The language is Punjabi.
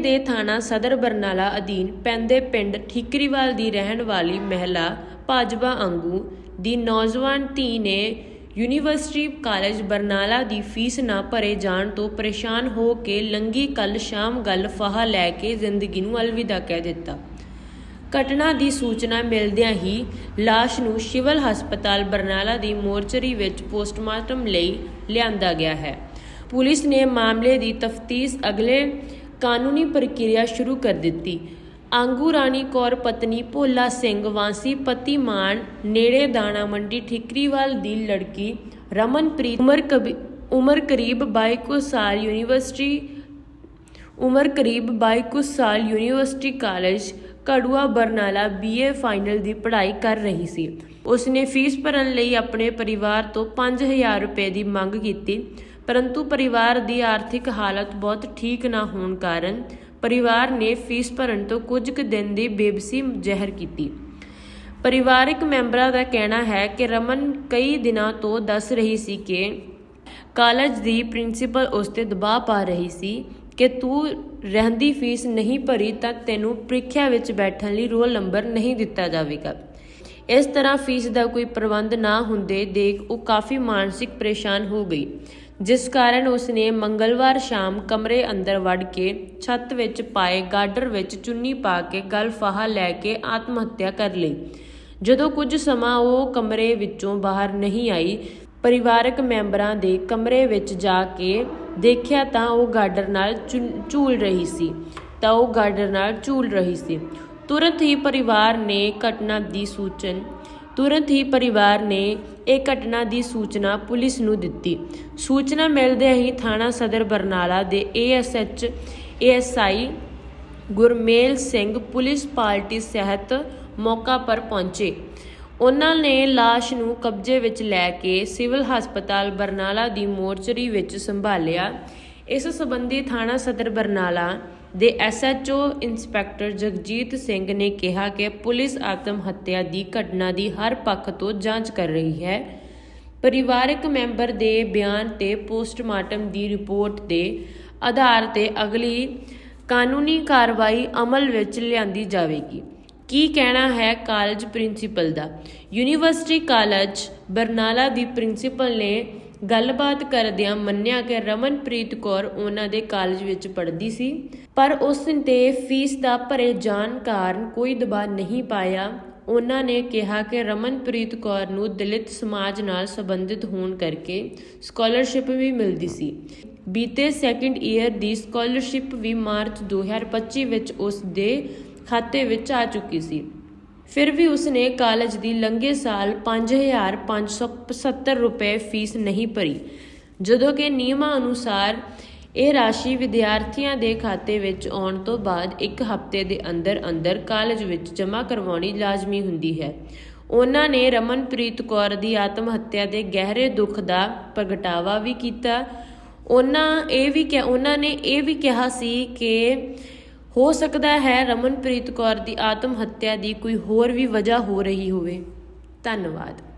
ਦੇ ਥਾਣਾ ਸਦਰ ਬਰਨਾਲਾ ਅਧੀਨ ਪੈਂਦੇ ਪਿੰਡ ਠੀਕਰੀਵਾਲ ਦੀ ਰਹਿਣ ਵਾਲੀ ਮਹਿਲਾ ਭਾਜਪਾ ਅੰਗੂ ਦੀ ਨੌਜਵਾਨ ਧੀ ਨੇ ਯੂਨੀਵਰਸਿਟੀ ਕਾਲਜ ਬਰਨਾਲਾ ਦੀ ਫੀਸ ਨਾ ਭਰੇ ਜਾਣ ਤੋਂ ਪਰੇਸ਼ਾਨ ਹੋ ਕੇ ਲੰਗੀ ਕੱਲ ਸ਼ਾਮ ਗੱਲ ਫਾਹਾ ਲੈ ਕੇ ਜ਼ਿੰਦਗੀ ਨੂੰ ਅਲਵਿਦਾ ਕਹਿ ਦਿੱਤਾ। ਘਟਨਾ ਦੀ ਸੂਚਨਾ ਮਿਲਦਿਆਂ ਹੀ ਲਾਸ਼ ਨੂੰ ਸਿਵਲ ਹਸਪਤਾਲ ਬਰਨਾਲਾ ਦੀ ਮੋਰਚਰੀ ਵਿੱਚ ਪੋਸਟਮਾਰਟਮ ਲਈ ਲਿਆਂਦਾ ਗਿਆ ਹੈ। ਪੁਲਿਸ ਨੇ ਮਾਮਲੇ ਦੀ ਤਫਤੀਸ਼ ਅਗਲੇ ਕਾਨੂੰਨੀ ਪ੍ਰਕਿਰਿਆ ਸ਼ੁਰੂ ਕਰ ਦਿੱਤੀ। ਆਂਗੂ ਰਾਣੀ ਕੌਰ, ਪਤਨੀ ਭੋਲਾ ਸਿੰਘ, ਵਾਂਸੀ ਪਤੀ ਮਾਨ, ਨੇੜੇ ਦਾਣਾ ਮੰਡੀ ਠਿਕਰੀਵਾਲ ਦੀ ਲੜਕੀ ਰਮਨਪ੍ਰੀਤ, ਉਮਰ ਕਬੀ- ਉਮਰ ਕਰੀਬ 22 ਕੁ ਸਾਲ ਯੂਨੀਵਰਸਿਟੀ, ਉਮਰ ਕਰੀਬ 22 ਕੁ ਸਾਲ ਯੂਨੀਵਰਸਿਟੀ ਕਾਲਜ ਕੜੂਆ ਬਰਨਾਲਾ ਬੀਏ ਫਾਈਨਲ ਦੀ ਪੜ੍ਹਾਈ ਕਰ ਰਹੀ ਸੀ। ਉਸਨੇ ਫੀਸ ਭਰਨ ਲਈ ਆਪਣੇ ਪਰਿਵਾਰ ਤੋਂ 5000 ਰੁਪਏ ਦੀ ਮੰਗ ਕੀਤੀ। ਪਰੰਤੂ ਪਰਿਵਾਰ ਦੀ ਆਰਥਿਕ ਹਾਲਤ ਬਹੁਤ ਠੀਕ ਨਾ ਹੋਣ ਕਾਰਨ ਪਰਿਵਾਰ ਨੇ ਫੀਸ ਭਰਨ ਤੋਂ ਕੁਝ ਕੁ ਦਿਨ ਦੀ ਬੇਬਸੀ ਜ਼ਹਿਰ ਕੀਤੀ। ਪਰਿਵਾਰਕ ਮੈਂਬਰਾਂ ਦਾ ਕਹਿਣਾ ਹੈ ਕਿ ਰਮਨ ਕਈ ਦਿਨਾਂ ਤੋਂ ਦੱਸ ਰਹੀ ਸੀ ਕਿ ਕਾਲਜ ਦੀ ਪ੍ਰਿੰਸੀਪਲ ਉਸ ਤੇ ਦਬਾਅ ਪਾ ਰਹੀ ਸੀ। ਕਿ ਤੂੰ ਰਹਿੰਦੀ ਫੀਸ ਨਹੀਂ ਭਰੀ ਤਾਂ ਤੈਨੂੰ ਪ੍ਰੀਖਿਆ ਵਿੱਚ ਬੈਠਣ ਲਈ ਰੋਲ ਨੰਬਰ ਨਹੀਂ ਦਿੱਤਾ ਜਾਵੇਗਾ। ਇਸ ਤਰ੍ਹਾਂ ਫੀਸ ਦਾ ਕੋਈ ਪ੍ਰਬੰਧ ਨਾ ਹੁੰਦੇ ਦੇਖ ਉਹ ਕਾਫੀ ਮਾਨਸਿਕ ਪਰੇਸ਼ਾਨ ਹੋ ਗਈ, ਜਿਸ ਕਾਰਨ ਉਸ ਮੰਗਲਵਾਰ ਸ਼ਾਮ ਕਮਰੇ ਅੰਦਰ ਵੜ ਕੇ ਛੱਤ ਵਿੱਚ ਪਾਏ ਗਾਰਡਰ ਵਿੱਚ ਚੁੰਨੀ ਪਾ ਕੇ ਗਲ ਫਾਹਾ ਲੈ ਕੇ ਆਤਮ ਹੱਤਿਆ ਕਰ ਲਈ। ਜਦੋਂ ਕੁਝ ਸਮਾਂ ਉਹ ਕਮਰੇ ਵਿੱਚੋਂ ਬਾਹਰ ਨਹੀਂ ਆਈ, ਪਰਿਵਾਰਕ ਮੈਂਬਰਾਂ ਦੇ ਕਮਰੇ ਵਿੱਚ ਜਾ ਕੇ ਦੇਖਿਆ ਤਾਂ ਉਹ ਗਾਡਰ ਨਾਲ ਝੂ- ਝੂਲ ਰਹੀ ਸੀ, ਤਾਂ ਉਹ ਗਾਡਰ ਨਾਲ ਝੂਲ ਰਹੀ ਸੀ। ਤੁਰੰਤ ਹੀ ਪਰਿਵਾਰ ਨੇ ਘਟਨਾ ਦੀ ਸੂਚਨ, ਤੁਰੰਤ ਹੀ ਪਰਿਵਾਰ ਨੇ ਇਹ ਘਟਨਾ ਦੀ ਸੂਚਨਾ ਪੁਲਿਸ ਨੂੰ ਦਿੱਤੀ। ਸੂਚਨਾ ਮਿਲਦੇ ਹੀ ਥਾਣਾ ਸਦਰ ਬਰਨਾਲਾ ਦੇ ASH, ASI Gurmel Singh police party ਸਹਿਤ ਮੌਕਾ ਪਰ ਪਹੁੰਚੇ। ਉਹਨਾਂ ਨੇ ਲਾਸ਼ ਨੂੰ ਕਬਜ਼ੇ ਵਿੱਚ ਲੈ ਕੇ ਸਿਵਲ ਹਸਪਤਾਲ ਬਰਨਾਲਾ ਦੀ ਮੋਰਚਰੀ ਵਿੱਚ ਸੰਭਾਲਿਆ। ਇਸ ਸੰਬੰਧੀ ਥਾਣਾ ਸਦਰ ਬਰਨਾਲਾ ਦੇ ਐਸਐਚਓ ਇੰਸਪੈਕਟਰ ਜਗਜੀਤ ਸਿੰਘ ਨੇ ਕਿਹਾ ਕਿ ਪੁਲਿਸ ਆਤਮ ਹੱਤਿਆ ਦੀ ਘਟਨਾ ਦੀ ਹਰ ਪੱਖ ਤੋਂ ਜਾਂਚ ਕਰ ਰਹੀ ਹੈ। ਪਰਿਵਾਰਕ ਮੈਂਬਰ ਦੇ ਬਿਆਨ ਤੇ ਪੋਸਟਮਾਰਟਮ ਦੀ ਰਿਪੋਰਟ ਦੇ ਆਧਾਰ ਤੇ ਅਗਲੀ ਕਾਨੂੰਨੀ ਕਾਰਵਾਈ ਅਮਲ ਵਿੱਚ ਲਿਆਂਦੀ ਜਾਵੇਗੀ। ਕੀ ਕਹਿਣਾ ਹੈ ਕਾਲਜ ਪ੍ਰਿੰਸੀਪਲ ਦਾ? ਯੂਨੀਵਰਸਿਟੀ ਕਾਲਜ ਬਰਨਾਲਾ ਦੀ ਪ੍ਰਿੰਸੀਪਲ ਨੇ ਗੱਲਬਾਤ ਕਰਦਿਆਂ ਮੰਨਿਆ ਕਿ ਰਮਨਪ੍ਰੀਤ ਕੌਰ ਉਹਨਾਂ ਦੇ ਕਾਲਜ ਵਿੱਚ ਪੜ੍ਹਦੀ ਸੀ, ਪਰ ਉਸ ਤੇ ਫੀਸ ਦਾ ਭਰੇ ਜਾਣ ਕਾਰਨ ਕੋਈ ਦਬਾਅ ਨਹੀਂ ਪਾਇਆ। ਉਹਨਾਂ ਨੇ ਕਿਹਾ ਕਿ ਰਮਨਪ੍ਰੀਤ ਕੌਰ ਨੂੰ ਦਲਿਤ ਸਮਾਜ ਨਾਲ ਸੰਬੰਧਿਤ ਹੋਣ ਕਰਕੇ ਸਕਾਲਰਸ਼ਿਪ ਵੀ ਮਿਲਦੀ ਸੀ। ਬੀਤੇ ਸੈਕੰਡ ਈਅਰ ਦੀ ਸਕਾਲਰਸ਼ਿਪ ਵੀ ਮਾਰਚ 2025 ਵਿੱਚ ਉਸ ਦੇ ਖਾਤੇ ਵਿੱਚ ਆ ਚੁੱਕੀ ਸੀ। ਫਿਰ ਵੀ ਉਸਨੇ ਕਾਲਜ ਦੀ ਲੰਘੇ ਸਾਲ 5570 ਰੁਪਏ ਫੀਸ ਨਹੀਂ ਭਰੀ। ਜਦੋਂ ਕਿ ਨਿਯਮਾਂ ਅਨੁਸਾਰ ਇਹ ਰਾਸ਼ੀ ਵਿਦਿਆਰਥੀਆਂ ਦੇ ਖਾਤੇ ਵਿੱਚ ਆਉਣ ਤੋਂ ਬਾਅਦ ਇੱਕ ਹਫ਼ਤੇ ਦੇ ਅੰਦਰ ਅੰਦਰ ਕਾਲਜ ਵਿੱਚ ਜਮ੍ਹਾਂ ਕਰਵਾਉਣੀ ਲਾਜ਼ਮੀ ਹੁੰਦੀ ਹੈ। ਉਹਨਾਂ ਨੇ ਰਮਨਪ੍ਰੀਤ ਕੌਰ ਦੀ ਆਤਮ ਹੱਤਿਆ ਦੇ ਗਹਿਰੇ ਦੁੱਖ ਦਾ ਪ੍ਰਗਟਾਵਾ ਵੀ ਕੀਤਾ। ਉਹਨਾਂ ਇਹ ਵੀ ਕਿਹਾ, ਉਹਨਾਂ ਨੇ ਇਹ ਵੀ ਕਿਹਾ ਸੀ ਕਿ ਹੋ ਸਕਦਾ ਹੈ ਰਮਨਪ੍ਰੀਤ ਕੌਰ ਦੀ ਆਤਮ ਹੱਤਿਆ ਦੀ ਕੋਈ ਹੋਰ ਵੀ ਵਜ੍ਹਾ ਹੋ ਰਹੀ ਹੋਵੇ। ਧੰਨਵਾਦ।